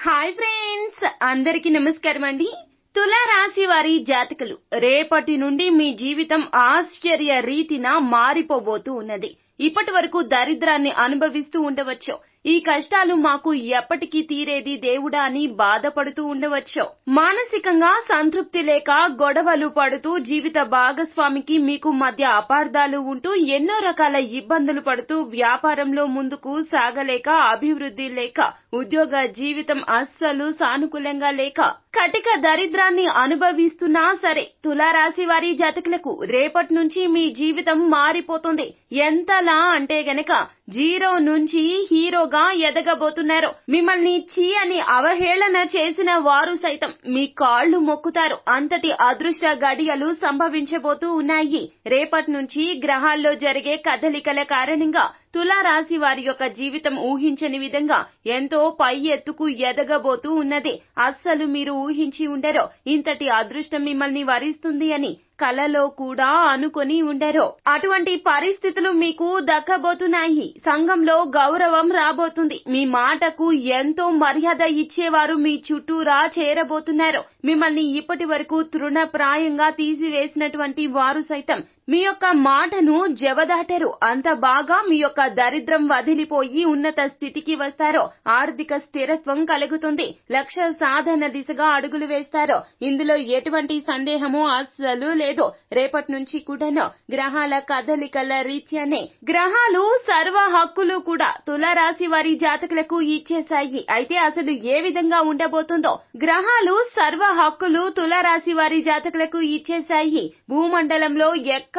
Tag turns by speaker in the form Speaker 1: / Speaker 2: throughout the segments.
Speaker 1: Hi friends అందరికీ నమస్కారం అండి. తుల రాశి వారి జాతకులు రేపటి నుండి మీ జీవితం ఆశ్చర్య రీతిన మారిపోబోతూ ఉన్నది. ఇప్పటి వరకు దరిద్రాన్ని అనుభవిస్తూ ఉండవచ్చు. ఈ కష్టాలు మాకు ఎప్పటికీ తీరేది దేవుడా అని బాధపడుతూ ఉండవచ్చు. మానసికంగా సంతృప్తి లేక గొడవలు పడుతూ జీవిత భాగస్వామికి మీకు మధ్య అపార్థాలు ఉంటూ ఎన్నో రకాల ఇబ్బందులు పడుతూ వ్యాపారంలో ముందుకు సాగలేక అభివృద్ధి లేక ఉద్యోగ జీవితం అస్సలు సానుకూలంగా లేక కటిక దరిద్రాన్ని అనుభవిస్తున్నా సరే తులారాశి వారి జాతకులకు రేపటి నుంచి మీ జీవితం మారిపోతుంది. ఎంతలా అంటే గనక జీరో నుంచి హీరోగా ఎదగబోతున్నారు మిమ్మల్ని చీ అని అవహేళన చేసిన వారు సైతం మీ కాళ్ళు మొక్కుతారు. అంతటి అదృష్ట గడియలు సంభవించబోతూ ఉన్నాయి. రేపటి నుంచి గ్రహాల్లో జరిగే కదలికల కారణంగా తులారాశి వారి యొక్క జీవితం ఊహించని విధంగా ఎంతో పై ఎత్తుకు ఎదగబోతూ ఉన్నది. అస్సలు మీరు ఊహించి ఉండరో ఇంతటి అదృష్టం మిమ్మల్ని వరిస్తుంది అని కలలో కూడా అనుకొని ఉండరు. అటువంటి పరిస్థితులు మీకు దక్కబోతున్నాయి. సంఘంలో గౌరవం రాబోతుంది. మీ మాటకు ఎంతో మర్యాద ఇచ్చేవారు మీ చుట్టూరా చేరబోతున్నారు. మిమ్మల్ని ఇప్పటి వరకు తృణప్రాయంగా తీసివేసినటువంటి వారు సైతం మీ యొక్క మాటను జవదాటరు. అంత బాగా మీ యొక్క దరిద్రం వదిలిపోయి ఉన్నత స్థితికి వస్తారో ఆర్థిక స్థిరత్వం కలుగుతుంది. లక్ష్య సాధన దిశగా అడుగులు వేస్తారో ఇందులో ఎటువంటి సందేహము అస్సలు లేదు. రేపటి నుంచి కూడాను గ్రహాల కదలికల రీత్యానే. గ్రహాలు సర్వ హక్కులు కూడా తులరాశి వారి జాతకులకు ఇచ్చేశాయి. అయితే అసలు ఏ విధంగా ఉండబోతుందో గ్రహాలు సర్వ హక్కులు తులరాశి వారి జాతకులకు ఇచ్చేశాయి. భూమండలంలో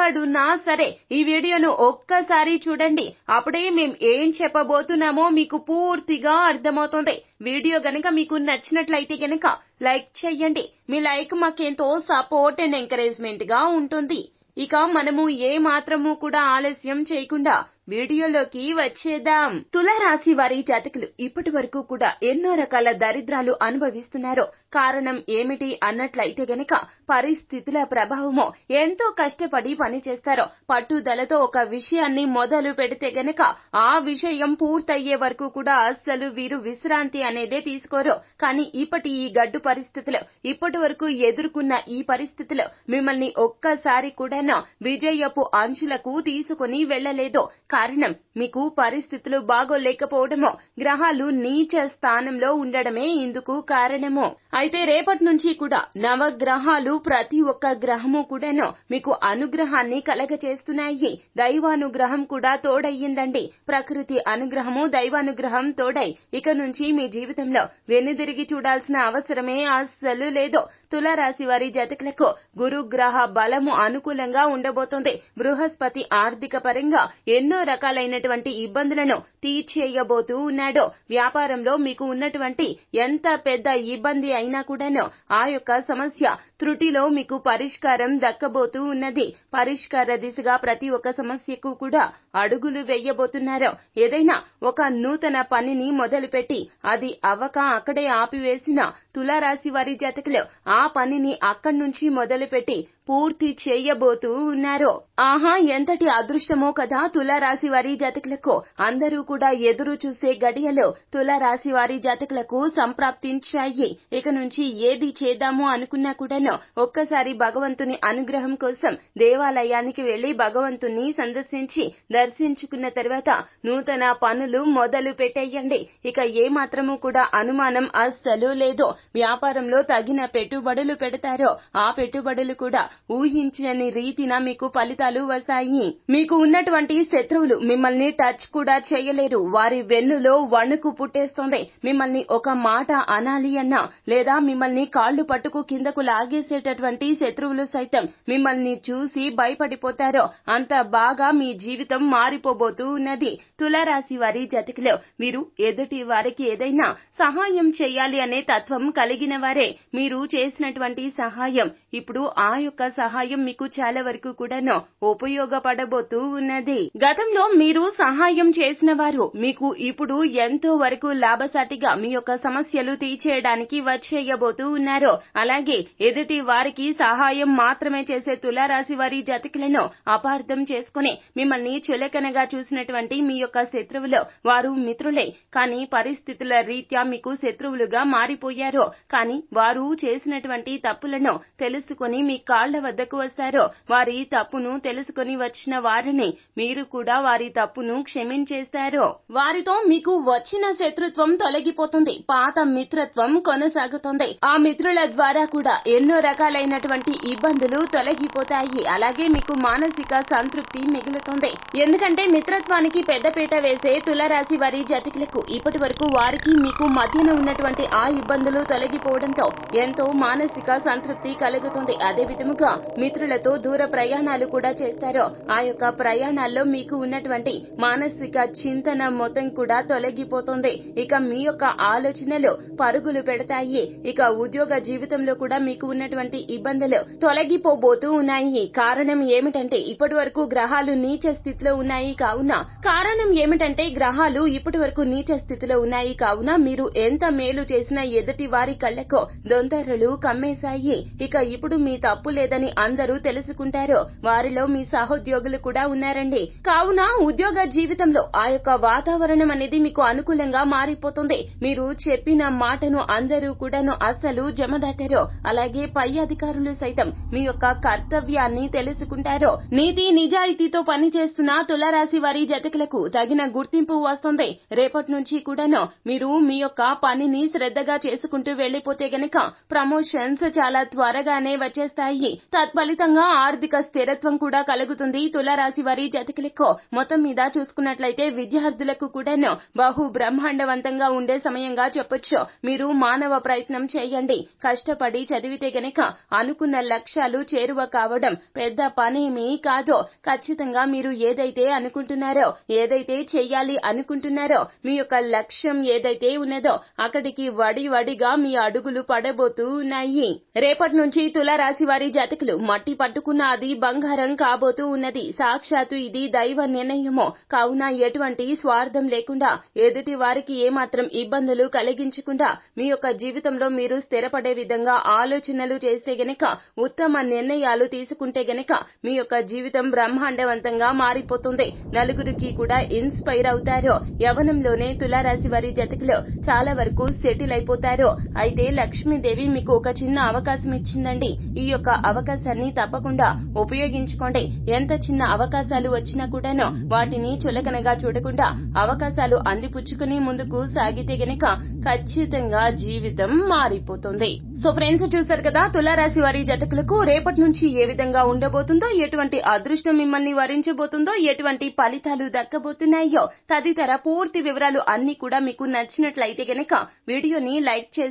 Speaker 1: ఎక్కడున్నా సరే ఈ వీడియోను ఒక్కసారి చూడండి. అప్పుడే మేం ఏం చెప్పబోతున్నామో మీకు పూర్తిగా అర్థమవుతుంది. వీడియో గనక మీకు నచ్చినట్లయితే గనక లైక్ చెయ్యండి. మీ లైక్ మాకెంతో సపోర్ట్ అండ్ ఎంకరేజ్మెంట్గా ఉంటుంది. ఇక మనము ఏ మాత్రము కూడా ఆలస్యం చేయకుండా వీడియోలోకి వచ్చేద్దాం. తులారాశి వారి జాతకులు ఇప్పటి వరకు కూడా ఎన్నో రకాల దరిద్రాలు అనుభవిస్తున్నారు కారణం ఏమిటి అన్నట్లయితే గనక పరిస్థితుల ప్రభావమో ఎంతో కష్టపడి పని చేస్తారో పట్టుదలతో ఒక విషయాన్ని మొదలు పెడితే గనక ఆ విషయం పూర్తయ్యే వరకు కూడా అస్సలు వీరు విశ్రాంతి అనేదే తీసుకోరు. కానీ ఇప్పటి ఈ గడ్డు పరిస్థితులు ఇప్పటి వరకు ఎదుర్కొన్న ఈ పరిస్థితులు మిమ్మల్ని ఒక్కసారి కూడా విజయపు అంచులకు తీసుకుని వెళ్ళలేదు కారణం మీకు పరిస్థితులు బాగోలేకపోవడమో గ్రహాలు నీచ స్థానంలో ఉండడమే ఇందుకు కారణము. అయితే రేపటి నుంచి కూడా నవగ్రహాలు ప్రతి ఒక్క గ్రహము కూడాను మీకు అనుగ్రహాన్ని కలగచేస్తున్నాయి. దైవానుగ్రహం కూడా తోడయ్యిందండి. ప్రకృతి అనుగ్రహము దైవానుగ్రహం తోడై ఇక నుంచి మీ జీవితంలో వెనుదిరిగి చూడాల్సిన అవసరమే అస్సలు లేదు. తులారాశి వారి జతకులకు గురుగ్రహ బలము అనుకూలంగా ఉండబోతోంది. బృహస్పతి ఆర్థిక పరంగా ఎన్నో రకాలైనటువంటి ఇబ్బందులను తీర్చేయబోతూ ఉన్నాడు. వ్యాపారంలో మీకు ఉన్నటువంటి ఎంత పెద్ద ఇబ్బంది అయినా కూడాను ఆ యొక్క సమస్య త్రుటిలో మీకు పరిష్కారం దక్కబోతూ ఉన్నది. పరిష్కార దిశగా ప్రతి ఒక్క సమస్యకు కూడా అడుగులు వేయబోతున్నారు. ఏదైనా ఒక నూతన పనిని మొదలుపెట్టి అది అవక అక్కడే ఆపివేసిన తులారాశి వారి జతకులు ఆ పనిని అక్కడి నుంచి మొదలుపెట్టి పూర్తి చేయబోతూ ఉన్నారు. ఆహా ఎంతటి అదృష్టమో కదా తులారాశి వారి జాతకులకు. అందరూ కూడా ఎదురు చూసే గడియలో తులారాశి వారి జాతకులకు సంప్రాప్తించాయి. ఇక నుంచి ఏది చేద్దాము అనుకున్నా కూడాను ఒక్కసారి భగవంతుని అనుగ్రహం కోసం దేవాలయానికి వెళ్ళి భగవంతుని సందర్శించి దర్శించుకున్న తర్వాత నూతన పనులు మొదలు పెట్టేయండి ఇక ఏ మాత్రము కూడా అనుమానం అస్సలు లేదు. వ్యాపారంలో తగిన పెట్టుబడులు పెడతారో ఆ పెట్టుబడులు కూడా ఊహించని రీతిన మీకు ఫలితాలు వస్తాయి. మీకు ఉన్నటువంటి శత్రువులు మిమ్మల్ని టచ్ కూడా చేయలేరు. వారి వెన్నులో వణుకు పుట్టేస్తుంది. మిమ్మల్ని ఒక మాట అనాలి అన్నా లేదా మిమ్మల్ని కాళ్ళు పట్టుకు కిందకు లాగేసేటటువంటి శత్రువులు సైతం మిమ్మల్ని చూసి భయపడిపోతారో అంత బాగా మీ జీవితం మారిపోబోతూ ఉన్నది. తులారాశి వారి జతకిలో మీరు ఎదుటి వారికి ఏదైనా సహాయం చేయాలి అనే తత్వం కలిగిన వారే మీరు చేసినటువంటి సహాయం ఇప్పుడు ఆ యొక్క సహాయం మీకు చాలా వరకు కూడాను ఉపయోగపడబోతూ ఉన్నది. గతంలో మీరు సహాయం చేసిన వారు మీకు ఇప్పుడు ఎంతో వరకు లాభసాటిగా మీ యొక్క సమస్యలు తీర్చేయడానికి వచ్చేయబోతూ ఉన్నారు. అలాగే ఎదుటి వారికి సహాయం మాత్రమే చేసే తులారాశి వారి జతకులను అపార్థం చేసుకుని మిమ్మల్ని చులకనగా చూసినటువంటి మీ యొక్క శత్రువులు వారు మిత్రులే. కానీ పరిస్థితుల రీత్యా మీకు శత్రువులుగా మారిపోయారు. కానీ వారు చేసినటువంటి తప్పులను తెలుసుకుని మీ కాళ్ళ వద్దకు వస్తారో వారి తప్పును తెలుసుకుని వచ్చిన వారిని మీరు కూడా వారి తప్పును క్షమించేస్తారు. వారితో మీకు వచ్చిన శత్రుత్వం తొలగిపోతుంది పాత మిత్రత్వం కొనసాగుతుంది. ఆ మిత్రుల ద్వారా కూడా ఎన్నో రకాలైనటువంటి ఇబ్బందులు తొలగిపోతాయి అలాగే మీకు మానసిక సంతృప్తి మిగులుతుంది. ఎందుకంటే మిత్రత్వానికి పెద్దపీట వేసే తులరాశి వారి జతకులకు ఇప్పటి వరకు వారికి మీకు మధ్యన ఉన్నటువంటి ఆ ఇబ్బందులు తొలగిపోవడంతో ఎంతో మానసిక సంతృప్తి కలుగుతుంది. అదే విధముగా మిత్రులతో దూర ప్రయాణాలు కూడా చేస్తారు ఆ యొక్క ప్రయాణాల్లో మీకు ఉన్నటువంటి మానసిక చింతన మొత్తం కూడా తొలగిపోతుంది. ఇక మీ యొక్క ఆలోచనలు పరుగులు పెడతాయి. ఇక ఉద్యోగ జీవితంలో కూడా మీకు ఉన్నటువంటి ఇబ్బందులు తొలగిపోబోతూ ఉన్నాయి. కారణం ఏమిటంటే ఇప్పటి వరకు గ్రహాలు నీచ స్థితిలో ఉన్నాయి కావున కారణం ఏమిటంటే గ్రహాలు ఇప్పటి వరకు నీచ స్థితిలో ఉన్నాయి కావున మీరు ఎంత మేలు చేసినా ఎదుటి వారి కళ్ళకు దొంతరులు కమ్మేశాయి. ఇక ఇప్పుడు మీ తప్పు లేదని అందరూ తెలుసుకుంటారు. వారిలో మీ సహోద్యోగులు కూడా ఉన్నారండి. కావున ఉద్యోగ జీవితంలో ఆ యొక్క వాతావరణం అనేది మీకు అనుకూలంగా మారిపోతుంది. మీరు చెప్పిన మాటను అందరూ కూడాను అస్సలు జమదాటారు. అలాగే పై అధికారులు సైతం మీ యొక్క కర్తవ్యాన్ని తెలుసుకుంటారు. నీతి నిజాయితీతో పనిచేస్తున్న తులారాశి వారి జతకులకు తగిన గుర్తింపు వస్తుంది. రేపటి నుంచి కూడాను మీరు మీ యొక్క పనిని శ్రద్ధగా చేసుకుంటూ వెళ్ళిపోతే గనక ప్రమోషన్స్ చాలా త్వరగానే వచ్చేస్తాయి. తత్ఫలితంగా ఆర్థిక స్థిరత్వం కూడా కలుగుతుంది. తులారాశి వారి జతకులకు మొత్తం మీద చూసుకున్నట్లయితే విద్యార్థులకు కూడాను బహు బ్రహ్మాండవంతంగా ఉండే సమయంగా చెప్పొచ్చు. మీరు మానవ ప్రయత్నం చేయండి. కష్టపడి చదివితే గనక అనుకున్న లక్ష్యాలు చేరువ కావడం పెద్ద పనేమీ కాదు. ఖచ్చితంగా మీరు ఏదైతే అనుకుంటున్నారో ఏదైతే చేయాలి అనుకుంటున్నారో మీ యొక్క లక్ష్యం ఏదైతే ఉన్నదో అక్కడికి వడి వడిగా మీ అడుగులు పడబోతూ ఉన్నాయి రేపటి నుంచి తులారాశి వారి జాతకులు మట్టి పట్టుకున్న అది బంగారం కాబోతూ ఉన్నది. సాక్షాత్తు ఇది దైవ నిర్ణయమో. కావున ఎటువంటి స్వార్థం లేకుండా ఎదుటి వారికి ఏమాత్రం ఇబ్బందులు కలిగించకుండా మీ యొక్క జీవితంలో మీరు స్థిరపడే విధంగా ఆలోచనలు చేస్తే గనక ఉత్తమ నిర్ణయాలు తీసుకుంటే గనక మీ యొక్క జీవితం బ్రహ్మాండవంతంగా మారిపోతుంది. నలుగురికి కూడా ఇన్స్పైర్ అవుతారు. యవనంలోనే తులారాశి వారి జతకులు చాలా వరకు సెటిల్ అయిపోతారు. అయితే లక్ష్మీదేవి మీకు ఒక చిన్న అవకాశం ఇచ్చిందండి. ఈ యొక్క అవకాశాన్ని తప్పకుండా ఉపయోగించుకోండి. ఎంత చిన్న అవకాశాలు వచ్చినా కూడాను వాటిని చులకనగా చూడకుండా అవకాశాలు అందిపుచ్చుకుని ముందుకు సాగితే గనక ఖచ్చితంగా జీవితం మారిపోతుంది. సో ఫ్రెండ్స్ చూసారు కదా తులారాశి వారి జతకులకు రేపటి నుంచి ఏ విధంగా ఉండబోతుందో ఎటువంటి అదృష్టం మిమ్మల్ని వరించబోతుందో ఎటువంటి ఫలితాలు దక్కబోతున్నాయో తదితర పూర్తి వివరాలు అన్ని కూడా మీకు నచ్చినట్లయితే గనక వీడియోని లైక్ చేసి